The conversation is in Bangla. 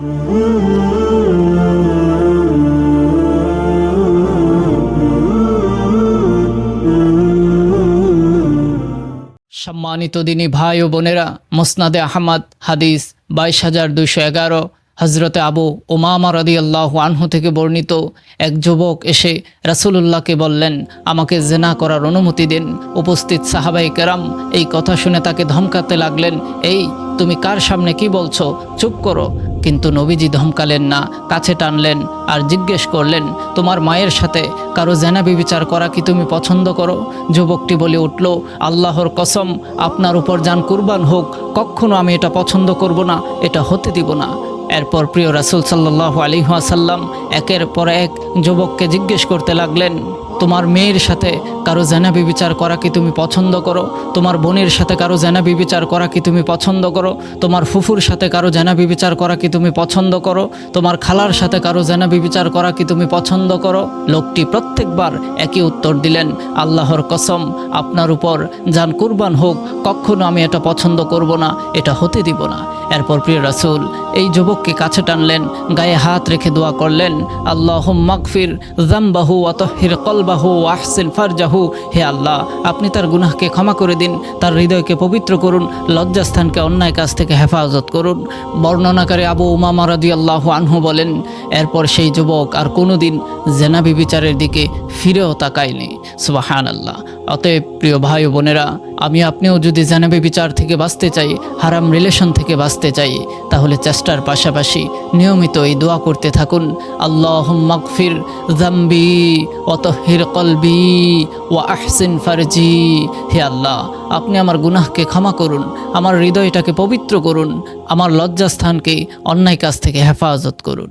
সম্মানিত দিনী ভাই ও বোনেরা, মোসনাদে আহমদ, হাদিস বাইশ হাজার দুইশো এগারো হজরতে আবু ওমামা রদি আল্লাহ আনহু থেকে বর্ণিত এক যুবক এসে রাসুলুল্লাহকে বললেন, আমাকে জেনা করার অনুমতি দিন। উপস্থিত সাহাবাই কেরাম এই কথা শুনে তাকে ধমকাতে লাগলেন, এই, তুমি কার সামনে কি বলছো? চুপ করো। কিন্তু নবীজি ধমকালেন না, কাছে টানলেন আর জিজ্ঞেস করলেন, তোমার মায়ের সাথে কারও জেনা বিবিচার করা কি তুমি পছন্দ করো? যুবকটি বলে উঠল, আল্লাহর কসম, আপনার উপর যান কুরবান হোক, কখনো আমি এটা পছন্দ করব না, এটা হতে দিব না। এরপর প্রিয় রাসুল সাল্লাহ আলিহাসাল্লাম একের পর এক যুবককে জিজ্ঞেস করতে লাগলেন তোমার মেয়ের সাথে কারও জেনা বিবিচার করা কি তুমি পছন্দ করো? তোমার বোনের সাথে কারও জেনা বিবিচার করা কি তুমি পছন্দ করো? তোমার ফুফুর সাথে কারও জেনা বিবিচার করা কি তুমি পছন্দ করো? তোমার খালার সাথে কারও জেনা বিবিচার করা কি তুমি পছন্দ করো? লোকটি প্রত্যেকবার একই উত্তর দিলেন, আল্লাহর কসম, আপনার উপর যান কুরবান হোক, কখনো আমি এটা পছন্দ করব না, এটা হতে দিব না। এরপর প্রিয় রাসুল এই যুবককে কাছে টানলেন, গায়ে হাত রেখে দোয়া করলেন আল্লাহ মাগফির জাম্বাহু অতহির কলবাহু আহসিন ফারজাহু। হে আল্লাহ, আপনি তার গুনাহকে ক্ষমা করে দিন, তার হৃদয়কে পবিত্র করুন, লজ্জাস্থানকে অন্যায় কাজ থেকে হেফাজত করুন। বর্ণনাকারী আবু উমামা রাদি আল্লাহ আনহু বলেন, এরপর সেই যুবক আর কোনোদিন জেনাবি বিচারের দিকে ফিরেও তাকায়নি। সুবাহান আল্লাহ অতএব প্রিয় ভাই বোনেরা, আমি আপনিও যদি জানাবে বিচার থেকে বাঁচতে চাই, হারাম রিলেশন থেকে বাঁচতে চাই, তাহলে চেষ্টার পাশাপাশি নিয়মিত এই দোয়া করতে থাকুন। আল্লাহ মাগফির জাম্বি অতহির কলবি ও আহসিন ফারজি। হে আল্লাহ, আপনি আমার গুনাহকে ক্ষমা করুন, আমার হৃদয়টাকে পবিত্র করুন, আমার লজ্জাস্থানকে অন্যায় কাজ থেকে হেফাজত করুন।